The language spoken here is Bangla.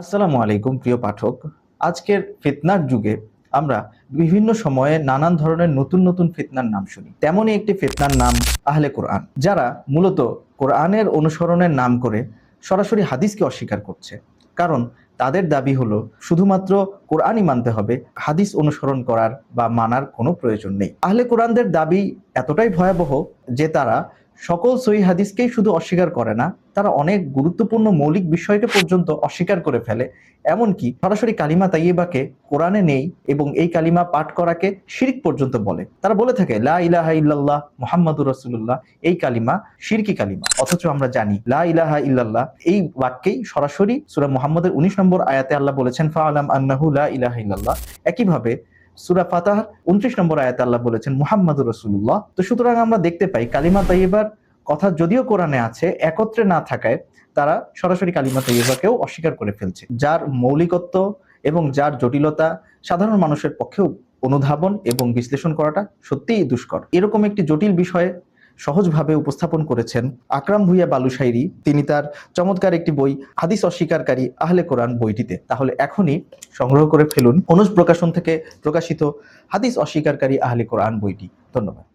আসসালামু আলাইকুম, প্রিয় পাঠক। আজকের ফিতনার যুগে আমরা বিভিন্ন সময়ে নানান ধরনের নতুন নতুন ফিতনার নাম শুনি। তেমনই একটি ফিতনার নাম আহলে কোরআন, যারা মূলত কোরআনের অনুসরণের নাম করে সরাসরি হাদিসকে অস্বীকার করছে। কারণ তাদের দাবি হলো, শুধুমাত্র কোরআনই মানতে হবে, হাদিস অনুসরণ করার বা মানার কোনো প্রয়োজন নেই। আহলে কোরআনদের দাবি এতটাই ভয়াবহ যে তারা সকল সহি হাদিসকেই শুধু অস্বীকার করে না, তারা অনেক গুরুত্বপূর্ণ মৌলিক বিষয়কে পর্যন্ত অস্বীকার করে ফেলে। এমনকি সরাসরি কালিমা তাইয়েবাকে কোরআনে নেই এবং এই কালিমা পাঠ করাকে শিরিক পর্যন্ত বলে। তারা বলে থাকে, লা ইলাহা ইল্লাল্লাহ মুহাম্মাদুর রাসূলুল্লাহ। এই কালিমা শিরকি কালিমা। অথচ আমরা জানি, লা ইলাহা ইল্লাল্লাহ। এই বাক্যেই সরাসরি সূরা মুহাম্মদের 19 নম্বর আয়াতে আল্লাহ বলেছেন, ফাআলাম আন্নাহু লা ইলাহা ইল্লাল্লাহ। একইভাবে সুরা ফাতাহ, উনত্রিশ নম্বর আয়াত আল্লাহ বলেছেন, মুহাম্মদুর রসুল্লাহ তো সুতরাং আমরা দেখতে পাই, কালিমা তাইবার কথা যদিও কোরআনে আছে, একত্রে না থাকায় তারা সরাসরি কালিমা তাইয়েবাকেও অস্বীকার করে ফেলছে। যার মৌলিকত্ব এবং যার জটিলতা সাধারণ মানুষের পক্ষেও অনুধাবন এবং বিশ্লেষণ করাটা সত্যিই দুষ্কর। এরকম একটি জটিল বিষয়ে সহজভাবে উপস্থাপন করেছেন আকরাম ভুইয়া বালুশাইরি তিনি তার চমৎকার একটি বই, হাদিস অস্বীকারী আহলে কোরআন বইটিতে। তাহলে এখনই সংগ্রহ করে ফেলুন। অনুজ প্রকাশন থেকে প্রকাশিত হাদিস অস্বীকারী আহলে কোরআন বইটি। ধন্যবাদ।